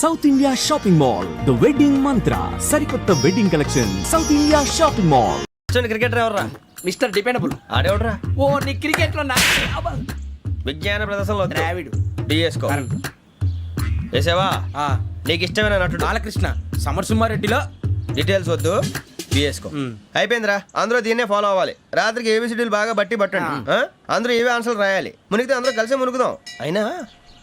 South India shopping mall the wedding Mantra సరికొత్త wedding collection South India shopping mall cricketer ఎవర్రా mister dependable ఆడేవడరా? ఓ నీ క్రికెట్లో నా. విజ్ఞాన ప్రదర్శనలో ద్రావిడు. డిఎస్కో. వేసావా? ఆ, నీకు ఇష్టమైన నటుడు. బాలకృష్ణ. సమర్సింహారెడ్డిలో డీటెయిల్స్ వద్దు. బిఎస్కో. అయిపోయిందిరా. అందరూ దీన్నే ఫాలో అవ్వాలి. రాత్రికి ఏబిసిడీలు బాగా బట్టి పట్టండి? అందరూ ఏవే ఆన్సర్లు రాయాలి. మునిగితే అందరూ కలిసి మునుగుదాం. అయినా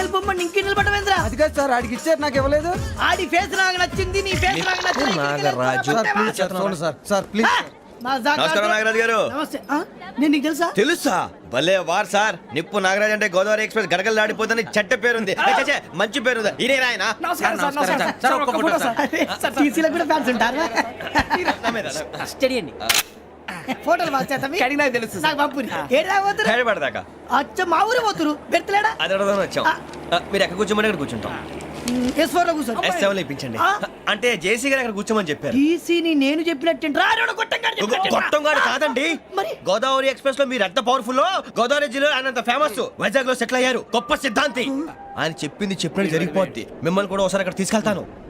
నిలబొమ్మని ఇంకే నిలబడమేంద్రా అది కాదు సార్ ఆడికి ఇచ్చారు నాకు ఇవ్వలేదు. ఆడి ఫేస్ నాకు నచ్చింది నీ ఫేస్ నాకు నచ్చింది నాగరాజు సార్ సార్ ప్లీజ్ నమస్కారం నాగరాజు గారు. నమస్తే. ఆ? నేను నీకు తెలుసా? తెలుసా? భలే వార్ సార్. నిప్పు నాగరాజ్ అంటే గోదావరి ఎక్స్ప్రెస్ గడగలు దాడిపోతుంది చెట్ట పేరుంది. ఏ, మంచి పేరుంది. ఇదే ఆయన నమస్కారం సార్ నమస్కారం సార్. సార్, ఒక్క ఫోటో సార్. అరే, సార్ టీసీలో కూడా ఫ్యాన్స్ ఉంటారా? స్టడీ అండి. ఫోటోలు బాగా చేస్తాం కడిగి నాకు తెలుసు. నాకు పంపుని. ఏడు హైదరాబాద్ అచ్చ మా ఊరు పోతురు? పెడతలేడా? అది అడగదామని వచ్చాం. మీరు ఎక్కడ కూర్చోమని అక్కడ కూర్చుంటాం. ఎస్ ఫోర్లో కూర్చో ఎస్ సెవెన్ ఇప్పించండి? అంటే జేసీ గారు అక్కడ కూర్చోమని చెప్పారు. టీసీని నేను చెప్పినట్టు రాడు గొట్టం గారు కాదండి. మరి? గోదావరి ఎక్స్ప్రెస్లో మీరు ఎంత పవర్ఫుల్ గోదావరి జిల్లా ఆయన అంత ఫేమస్ వైజాగ్లో సెటిల్ అయ్యారు. గొప్ప సిద్ధాంతి. ఆయన చెప్పింది చెప్పినట్టు జరిగిపోద్ది. మిమ్మల్ని కూడా ఒకసారి అక్కడ తీసుకెళ్తాను.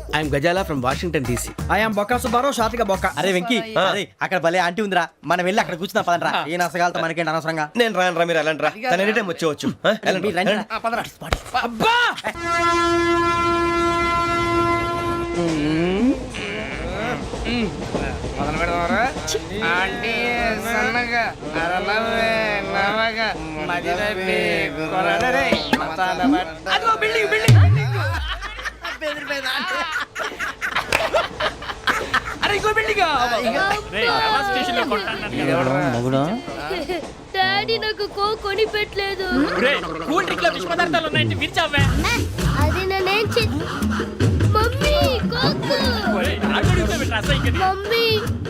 I'm Ghazala from Washington DC. I'm Bokka Subbarao షాతిక బొక్క. అరే వెంకీ అరే అక్కడ భలే ఆంటీ ఉందిరా. మనం వెళ్ళి అక్కడ కూర్చున్నా పదనరా ఏ నసగాలతో మనకేంటి అనవసరంగా? నేను రాను రా మీరు వెళ్ళండి రా తన ఎనీ టైం వచ్చేవచ్చు. అబ్బా మొదలు పెడదామరా ఆంటీ సన్నగా అరలవే నవగా మదిరపి కొరడరే మతాల బట్ట. అదిగో బిల్డింగ్ బిల్డింగ్. అరే ఇంకో బిల్డింగ్ మగుడు? డాడీ నాకు కో కొని పెట్టలేదు కూల్ డ్రింక్లో విష పదార్థాలు ఉన్నాయంటే విరిచావే అది నేనేం చే మమ్మీ కోక్. మమ్మీ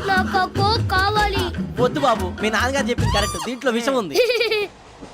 నాకు ఆ కోక్ కావాలి. వద్దు బాబు మీ నాన్నగారు చెప్పింది కరెక్ట్ దీంట్లో విషయం ఉంది.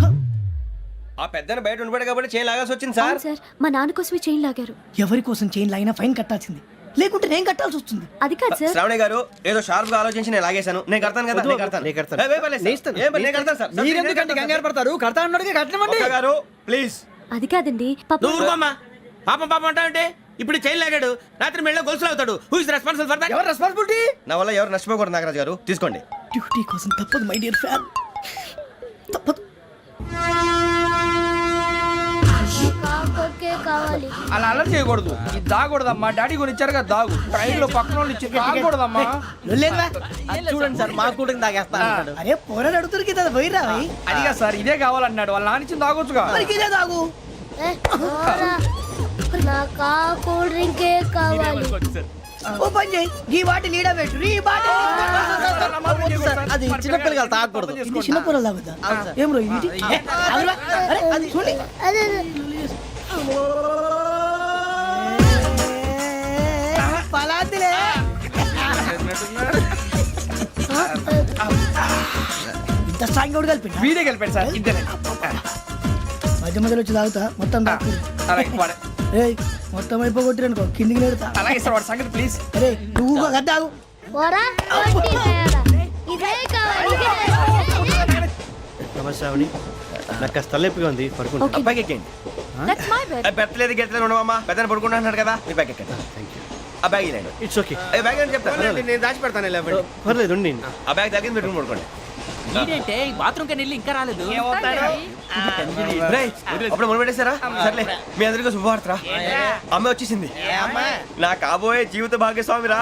ఆ పెద్దని బయట ఉండిపోయాడు కాబట్టి చేయి లాగాల్సి వచ్చింది సార్. సార్ మా నాన్న కోసమే చైన్ లాగారు. ఎవరి కోసం చైన్ లాగినా ఫైన్ కట్టాల్సింది. లేకుంటే నేను కట్టాల్సి వస్తుంది. అది కాదు సార్. శ్రావణి గారు ఏదో షార్ప్గా ఆలోచించి నేను లాగేశాను. నేను కడతాను కదా నేను కడతాను. నేను కడతాను. ఏ, ఏ, పర్లేదు సార్. నేను ఇస్తాను. ఏ, నేను కడతాను సార్. కంగారు పడతారు? కడతా అన్నాడుగా కట్టమండి ఒక్క గారు ప్లీజ్ అది కాదండి పాప నువ్వు ఊరుకోమ్మా. పాపం పాపం అంటావంటే? ఇప్పుడు చైన్ లాగాడు రాత్రి మెళ్ళ గొలుసులు అవుతాడు. Who is responsible for that ఎవరు రెస్పాన్సిబిలిటీ నా వల్ల ఎవరు నష్టపోకూడదు నాగరాజు గారు. తీసుకోండి. డ్యూటీ కోసం తప్పదు మై డియర్ ఫ్యాన్ తప్పదు. అలా అలర్ చేయకూడదు. ఇది దాగకూడదమ్మా. డాడీ కొని ఇచ్చారు కదా దాగు. ట్రైన్లో పక్కన వాళ్ళు ఇచ్చి దాగకూడదమ్మా చూడండి సార్ మా కూడా తాగేస్తా అరే పోరాడు అడుగుతారు కదా పోయిరా అదిగా సార్ ఇదే కావాలన్నాడు. వాళ్ళ నాన్న ఇచ్చింది తాగొచ్చుగా. ఇదే తాగు. నాకు కూల్ డ్రింకే కావాలి. ఓ పని చేయి. ఈ బాటి లీడ పెట్టు. ఈ బాటి అది చిన్నపిల్లలు తాగకూడదు. ఇది చిన్న పొరలు తాగుతా ఏం రో ఇది? ఏ, ఆగురా. అరే అది చూడండి అదే. పలాతిలే. ఇంత స్ట్రాంగ్ కూడా కలిపి వీడే కలిపాడు సార్ ఇద్దరే మధ్య మధ్యలో వచ్చి తాగుతా మొత్తం ఏయ్ మొత్తం అయిపోగొట్టిరనుకో కిందికి నేడుతా అలాగే సార్ వాడి సంగతి ప్లీజ్ అరే నువ్వు కదా తాగు పోరా కొట్టి తేడా. ఇదే కావాలి. ఇదే. నమస్తే శ్రావణి నాకు కాస్త తలెప్పిగా ఉంది పడుకుంటా బ్యాగ్ ఎక్కండి దట్స్ మై బెడ్ పెట్టలేదు గెట్టలేదు ఉండవమ్మా పెద్దని పడుకుంటున్నాడు కదా. మీ బ్యాగ్ ఎక్కండి. ఆ బ్యాగ్ ఇలాండి ఇట్స్ ఓకే ఏ బ్యాగ్ అని చెప్తాను నేను దాచి పెడతాను పర్లేదు ఉండి ఆ బ్యాగ్ తగ్గింది పెట్టుకుని పడుకోండి. ఏంటంటే బాత్రూమ్ కని వెళ్ళి ఇంకా రాలేదు. రేయ్, అప్పుడు మొదలు పెట్టేశారా సర్లే మీ అందరికీ శుభవార్తరా? అమ్మ. వచ్చేసింది. నా కాబోయే జీవిత భాగ్యస్వామిరా.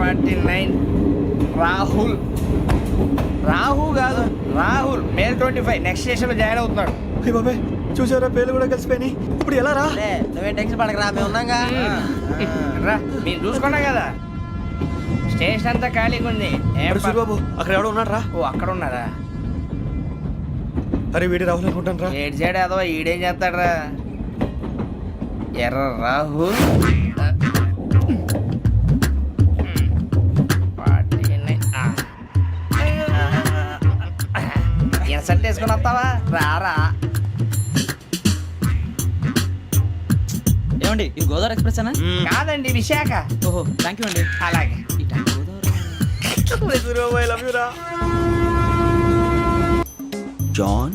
Forty nine. రాహుల్. రాహు కాదు Rahul. May twenty five. Next స్టేషన్లో జాయిన్ అవుతున్నాడు. అయ్య బాబాయ్ చూసారా పేర్లు కూడా కలిసిపోయినాయి. ఇప్పుడు ఎలా రా? నువ్వే టెన్షన్ పడకరా మేము ఉన్నాగా. రా మీరు చూసుకున్నా కదా. స్టేషన్ అంతా ఖాళీగా ఉంది. సూరిబాబు అక్కడ ఎవడో ఉన్నాడు రా. ఓ అక్కడ ఉన్నారా అరే వీడి రాహుల్ అనుకుంటాను రా. ఏడు సైడ్ ఏదో ఈడేం చేస్తాడరా ఎర్ర రాహు వేసుకుని వస్తావా రారా. ఏమండి ఇది గోదావరి ఎక్స్ప్రెస్ అనా కాదండి విశాఖ. ఓహో థ్యాంక్ యూ అండి. అలాగే. John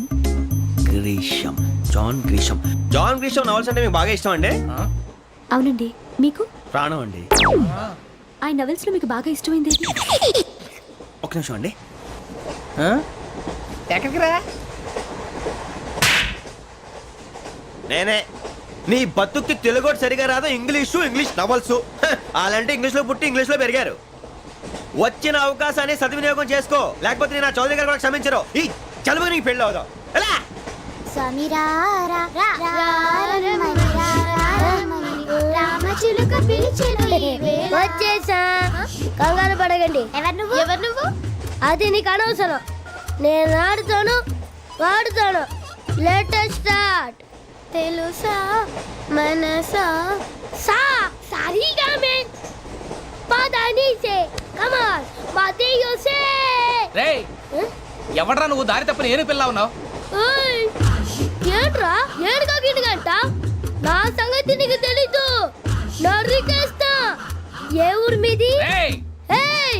Grisham. John Grisham. John Grisham novels అంటే మీకు బాగా ఇష్టం అండి? అవునండి. మీకు? ప్రాణం అండి. ఆ నవెల్స్లో మీకు బాగా ఇష్టమైంది ఒక నిమిషం అండి. ఎక్కడికి రా? నేనే. నీ బతుక్కి తెలుగు ఒకటి సరిగా రాదు ఇంగ్లీషు ఇంగ్లీష్ నవల్స్. అలాంటి ఇంగ్లీష్లో పుట్టి ఇంగ్లీష్లో పెరిగారు. వచ్చిన అవకాశాన్ని సద్వినియోగం చేసుకో. లేకపోతే నేను నా చౌదరి గారు కూడా క్షమించరు ఈ చదువు నీకు పెళ్ళి అవుదాం. ఎలా? వచ్చేసా. కంగారు పడగండి ఎవరు నువ్వు? ఎవరు నువ్వు? అది నీకు అనవసరం. నేను ఆడుతాను వాడుతాను లేటెస్ట్ స్టార్ట్ తెలుసా మనసా? సా సారీగా మే పదని సే కమాన్ మాదేయో సే రే ఎవడ్రా నువ్వు? దారి తప్పని ఏను పిల్ల ఉన్నావు? ఏంట్రా? ఏడుగా గిడుగంట నా సంగతి నీకు తెలీదు. నరికేస్తా ఏ ఊరు మీది? రేయ్. ఏయ్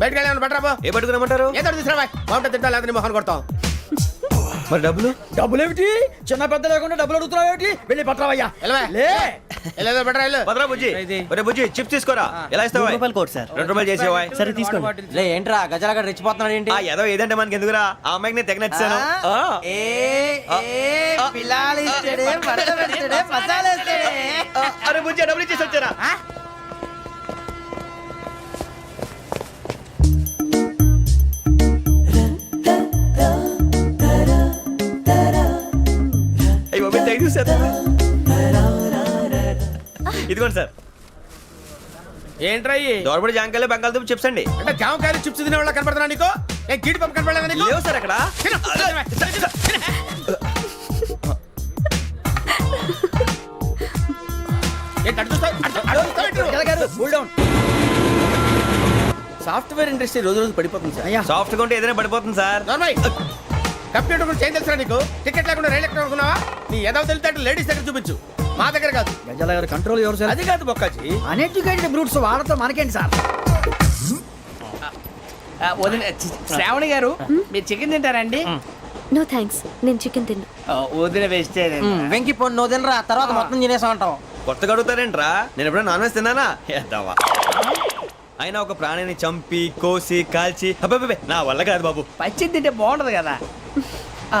బయటకు వెళ్ళాను బట్రాబో ఏ పట్టుకురమ్మంటారు ఏదో తీసుకురా బాగుంటుంది తింటా లేదా నీ మొహాన్ని కొడతాం మరి డబ్బులు? డబ్బులు ఏమిటి చిన్న పెద్ద లేకుండా డబ్బులు అడుగుతున్నావు ఏమిటి? వెళ్ళి పట్టరావయ్యా వెళ్ళవా? లే. వెళ్ళేదో బట్రా వెళ్ళు. భద్రా బుజ్జి. ఒరే బుజ్జి చిప్స్ తీసుకోరా? ఎలా ఇస్తావా కోట్ సార్. రెండు రూపాయలు చేసేవా సరే తీసుకోండి. లే ఏంట్రా గజాల గారు రెచ్చిపోతున్నాడు ఏంటి? ఆ ఏదో ఏదంటే మనకి ఎందుకురా? ఆ అమ్మాయికి నేను తెగ నచ్చాను అరే బుజ్జి డబ్బులు ఇచ్చేసి వచ్చారా? ఇదిగోండి సార్. ఏంట్రా ఇయ్యి? దోరబడి జాంకాయలు బంగాళదుంప చిప్స్ అండి. అంటే జామకాయలు చిప్స్ తినే వాళ్ళ కనపడుతున్నా నీకు? ఏ గీడి పంప కనపడలేదా నీకు? లేవు సార్ అక్కడ. తిను, తిను, తిను. ఏంటి అటు చూస్తావు? అటు చూ- అటు చూస్తావు ఏంటి? నువ్వు? గజాల గారు. కూల్ డౌన్ సాఫ్ట్వేర్ ఇండస్ట్రీ రోజు రోజు పడిపోతుంది సార్. అయ్యా. సాఫ్ట్గా ఉంటే ఏదైనా పడిపోతుంది సార్. నార్మల్ కంప్యూటర్ గురించి ఏం తెలుసా నీకు? టికెట్ లేకుండా రైలు ఎక్కడ అనుకున్నావా? నీ ఏదో తెలితే లేడీస్ దగ్గర చూపించు. మా దగ్గర కాదు. గజాల గారు కంట్రోల్ ఎవరు సార్? అది కాదు బొక్కాజీ. అన్ఎడ్యుకేటెడ్ బ్రూట్స్ వాళ్ళతో మనకేంటి సార్? వదిన చి- శ్రావణి గారు మీరు చికెన్ తింటారండి? నో థ్యాంక్స్ నేను చికెన్ తిన్నా. ఆ, వదిన వేస్తే వెంకి పొన్ను వదినరా తర్వాత మొత్తం తినేసా ఉంటాం కొత్తగా అడుగుతారేంట్రా? నేను ఎప్పుడైనా నాన్ వెజ్ తిన్నానా? ఎద్దావా అయినా ఒక ప్రాణిని చంపి కోసి కాల్చి అబ్బబ్బబ్బే, నా వల్ల కాదు బాబు. పచ్చి తింటే బాగుంటది కదా. ఆ,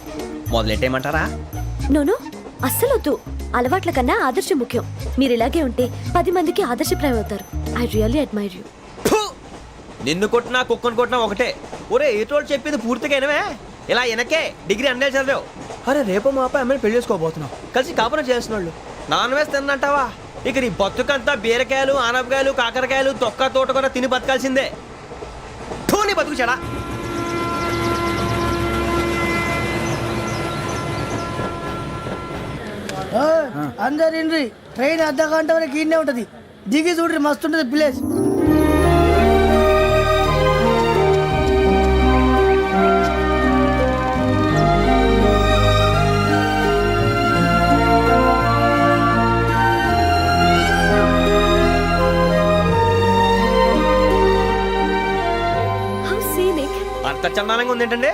మొదలెట్టేయమంటారా? నో నో అస్సలు వద్దు అలవాట్ల కన్నా ఆదర్శం ముఖ్యం. మీరు ఇలాగే ఉంటే పది మందికి ఆదర్శప్రాయం అవుతారు ఐ రియల్లీ అడ్మైర్ యూ! నిన్ను కొట్టినా కుక్కను కొట్టినా ఒకటే. ఒరే ఏటోళ్ళు చెప్పింది పూర్తిగా వినవే ఇలా వెనకే డిగ్రీ అన్నే చదివావు. అరే రేపు మా అబ్బాయి అమ్మని పెళ్ళి చేసుకోబోతున్నావు. కలిసి కాపురం చేస్తున్నాళ్ళు నాన్ వేసి తిన్నంటావా? ఇక నీ బతుకంతా బీరకాయలు ఆనపకాయలు కాకరకాయలు తొక్క తోట కూడా తిని బతకాల్సిందే. థూ, నీ బతుకు చెడా. అందరు ఇండ్రి ట్రైన్ అర్ధ గంట వరకు ఇన్నే ఉంటది. దిగి చూడ్రి మస్తు ఉంటది ప్లేస్. How scenic. అంత చందానంగా ఉంది ఏంటండి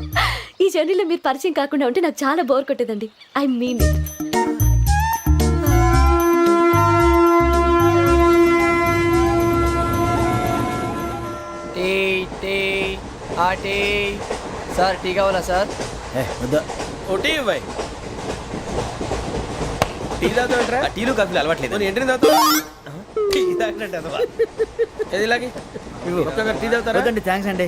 ఈ జర్నీలో మీరు పరిచయం కాకుండా ఉంటే నాకు చాలా bore కొట్టేదండి. I mean it. Tea tea ఆ టీ. సార్ టీ కావాలా సార్? ఏ, వద్దా. ఒకటి ఇవ్వాయి టీ తాగుతాంట్రా ఆ, టీలు కాఫీలు అలవాట్లేదు. తాగుతావు? టీ తాగినట్టు అదవా. ఏది ఇలాగే? ఒక్కొక్కరు టీ తాగుతారా? థ్యాంక్స్ అండి.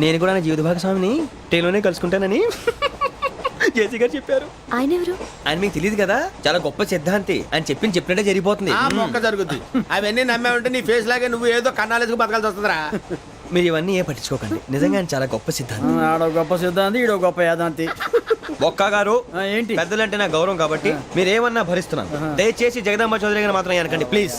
నేను కూడా నా జీవిత భాగస్వామిని ట్రైన్లోనే కలుసుకుంటానని జేసీ గారు చెప్పారు. ఆయన ఎవరు? ఆయన మీకు తెలియదు కదా? చాలా గొప్ప సిద్ధాంతి. అని చెప్పింది చెప్పినట్టే జరిగిపోతుంది. ఆ మొక్క జరుగుద్ది. అవన్నీ నమ్మే ఉంటే నీ ఫేస్ లాగే నువ్వు ఏదో కన్నాలేసుకు బతకాల్సి వస్తుందిరా. మీరు ఇవన్నీ ఏ పట్టించుకోకండి. నిజంగా ఆయన చాలా గొప్ప సిద్ధాంతి. ఆడో గొప్ప సిద్ధాంతి ఈడో గొప్ప యాదాంతి. బొక్క గారు ఆ, ఏంటి? పెద్దలంటే నా గౌరవం కాబట్టి మీరు ఏమన్నా భరిస్తున్నాను. దయచేసి జగదాంబ చౌదరి గారు మాత్రం అనకండి ప్లీజ్.